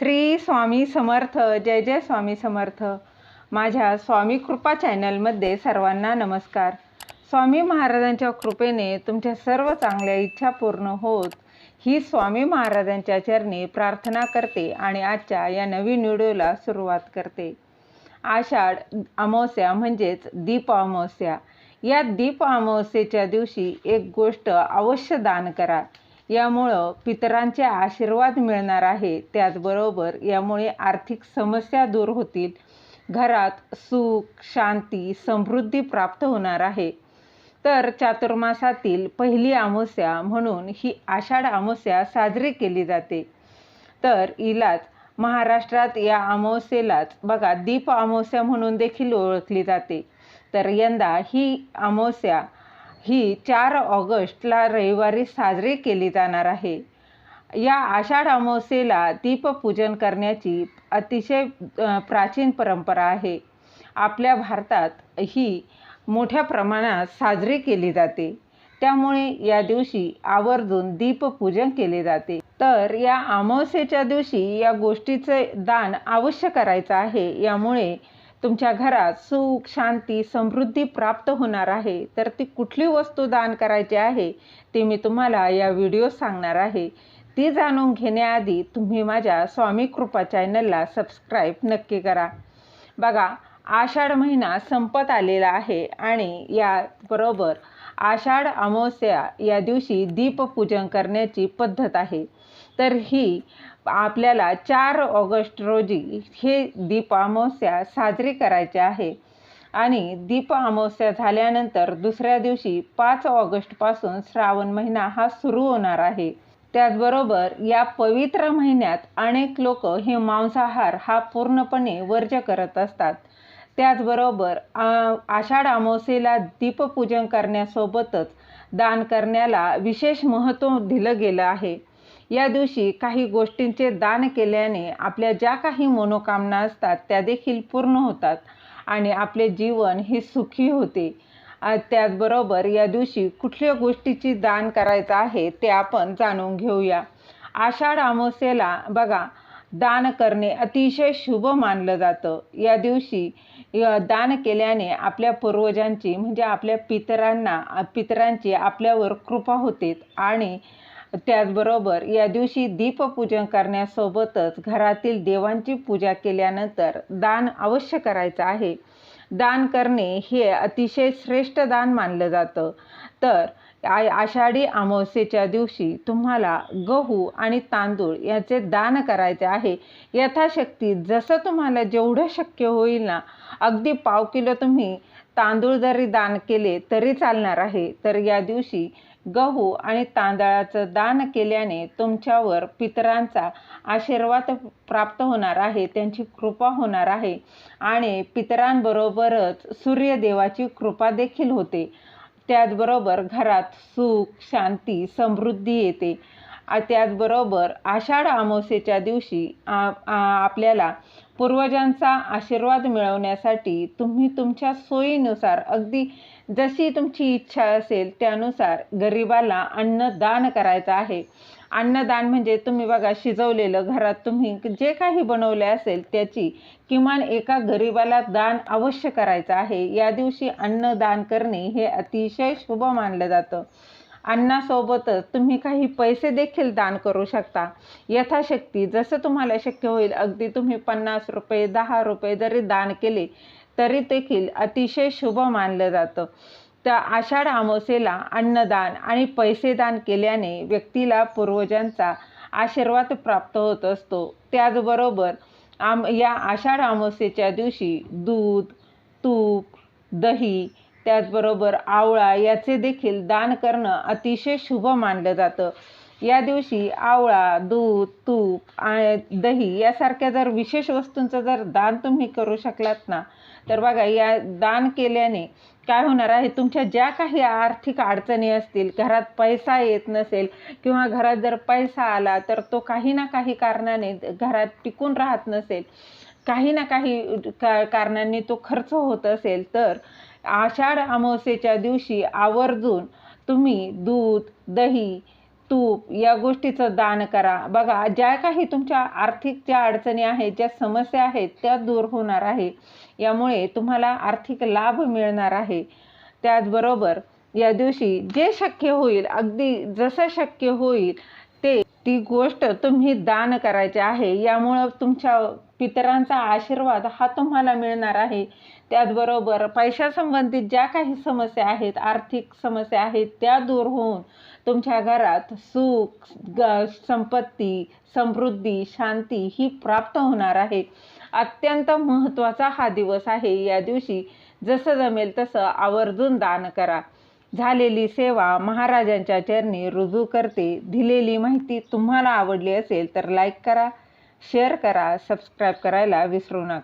श्री स्वामी समर्थ जय जय स्वामी समर्थ. माझ्या स्वामी कृपा चॅनलमध्ये सर्वांना नमस्कार. स्वामी महाराजांच्या कृपेने तुमच्या सर्व चांगल्या इच्छा पूर्ण होत ही स्वामी महाराजांच्या चरणी प्रार्थना करते आणि आजच्या या नवीन व्हिडिओला सुरुवात करते. आषाढ अमावस्या म्हणजेच दीप अमावस्या. या दीप अमावस्येच्या दिवशी एक गोष्ट अवश्य दान करा. यामुळं पितरांचे आशीर्वाद मिळणार आहे त्याचबरोबर यामुळे आर्थिक समस्या दूर होतील. घरात सुख शांती समृद्धी प्राप्त होणार आहे. तर चातुर्मासातील पहिली अमावस्या म्हणून ही आषाढ अमावस्या साजरी केली जाते. तर इलाच महाराष्ट्रात या अमावस्येलाच बघा दीप अमावस्या म्हणून देखील ओळखली जाते. तर यंदा ही अमावस्या ही चार ऑगस्टला रविवारी साजरी केली जाणार आहे. या आषाढ अमावस्येला दीपपूजन करण्याची अतिशय प्राचीन परंपरा आहे. आपल्या भारतात ही मोठ्या प्रमाणात साजरी केली जाते. त्यामुळे या दिवशी आवर्जून दीपपूजन केले जाते. तर या अमावस्येच्या दिवशी या गोष्टीचे दान अवश्य करायचं आहे. यामुळे तुमच्या घरात सुख शांती समृद्धी प्राप्त होणार आहे. तर ती कुठली वस्तू दान करायची आहे ते मी तुम्हाला या व्हिडिओ सांगणार आहे. ती जाणून घेण्याआधी तुम्ही माझ्या स्वामी कृपा चॅनलला सबस्क्राईब नक्की करा. बघा आषाढ महिना संपत आलेला आहे आणि याबरोबर आषाढ अमावस्या या दिवशी दीपपूजन करण्याची पद्धत आहे. तर ही आपल्याला चार ऑगस्ट रोजी हे दीप अमावस्या साजरी करायचे आहे. आणि दीप अमावस्या झाल्यानंतर दुसऱ्या दिवशी पाच ऑगस्टपासून श्रावण महिना हा सुरू होणार आहे. त्याचबरोबर या पवित्र महिन्यात अनेक लोक हे मांसाहार हा पूर्णपणे वर्ज्य करत असतात. त्याचबरोबर आषाढ अमावस्येला दीपपूजन करण्यासोबतच दान करण्याला विशेष महत्त्व दिलं गेलं आहे. या दिवशी काही गोष्टींचे दान केल्याने आपल्या ज्या काही मनोकामना असतात त्या देखील पूर्ण होतात आणि आपले जीवन हे सुखी होते. त्याचबरोबर या दिवशी कुठल्या गोष्टीची दान करायचं आहे ते आपण जाणून घेऊया. आषाढ अमावस्येला बघा दान करणे अतिशय शुभ मानलं जातं. या दिवशी दान केल्याने आपल्या पूर्वजांची म्हणजे आपल्या पितरांना पितरांची आपल्यावर कृपा होते आणि त्याचबरोबर या दिवशी दीपपूजन करण्यासोबतच घरातील देवांची पूजा केल्यानंतर दान अवश्य करायचं आहे. दान करणे हे अतिशय श्रेष्ठ दान मानलं जातं. तर आय आषाढी अमावस्येच्या दिवशी तुम्हाला गहू आणि तांदूळ याचे दान करायचे आहे. यथाशक्ती जसं तुम्हाला जेवढं शक्य होईल ना अगदी पाव किलो तुम्ही तांदूळ जरी दान केले तरी चालणार आहे. तर या दिवशी गहू आणि तांदळाचं दान केल्याने तुमच्यावर पितरांचा आशीर्वाद प्राप्त होणार आहे त्यांची कृपा होणार आहे आणि पितरांबरोबरच सूर्यदेवाची कृपा देखील होते. त्याचबरोबर घरात सुख शांती समृद्धी येते. त्याचबरोबर आषाढ अमावस्येच्या दिवशी आपल्याला पूर्वजांचा आशीर्वाद मिळवण्यासाठी तुम्ही तुमच्या सोयीनुसार अगदी जशी तुमची इच्छा असेल त्यानुसार गरिबाला अन्नदान करायचं आहे. अन्नदान म्हणजे तुम्ही बघा शिजवलेलं घरात तुम्ही जे काही बनवले असेल त्याची किमान एका गरिबाला दान अवश्य करायचं आहे. या दिवशी अन्नदान करणे हे अतिशय शुभ मानलं जातं. अन्नासोबतच तुम्ही काही पैसे देखील दान करू शकता. यथाशक्ती जसं तुम्हाला शक्य होईल अगदी तुम्ही पन्नास रुपये दहा रुपये जरी दान केले तरी देखील अतिशय शुभ मानलं जातं. तर आषाढ अमावस्येला अन्नदान आणि पैसे दान केल्याने व्यक्तीला पूर्वजांचा आशीर्वाद प्राप्त होत असतो. त्याचबरोबर आम या आषाढ अमावस्येच्या दिवशी दूध तूप दही त्याचबरोबर आवळा याचे देखील दान करणं अतिशय शुभ मानलं जातं. या दिवशी आवळा दूध तूप दही यासारख्या जर विशेष वस्तूंचं जर दान तुम्ही करू शकलात ना तर बघा या दान केल्याने काय होणार आहे तुमच्या ज्या काही आर्थिक अडचणी असतील घरात पैसा येत नसेल किंवा घरात जर पैसा आला तर तो काही ना काही कारणाने घरात टिकून राहत नसेल काही ना काही का कारणांनी तो खर्च होत असेल तर आषाढ अमावस्येच्या दिवशी आवर्जून तुम्ही दूध दही तूप या गोष्टीचं दान करा. बघा ज्या काही तुमच्या आर्थिक ज्या अडचणी आहेत ज्या समस्या आहेत त्या दूर होणार आहे. यामुळे तुम्हाला आर्थिक लाभ मिळणार आहे. त्याचबरोबर या दिवशी जे शक्य होईल अगदी जसं शक्य होईल ते ती गोष्ट तुम्ही दान करायची आहे यामुळं तुमच्या पितरांचा आशीर्वाद हा तुम्हाला मिळणार आहे. त्याचबरोबर पैशासंबंधित ज्या काही समस्या आहेत आर्थिक समस्या आहेत त्या दूर होऊन तुमच्या घरात सुख ग संपत्ती समृद्धी शांती ही प्राप्त होणार आहे. अत्यंत महत्त्वाचा हा दिवस आहे. या दिवशी जसं जमेल तसं आवर्जून दान करा. झालेली सेवा महाराजांच्या चरणी रुजू करते. दिलेली माहिती तुम्हाला आवडली असेल तर लाईक करा शेअर करा सबस्क्राईब करायला विसरू नका.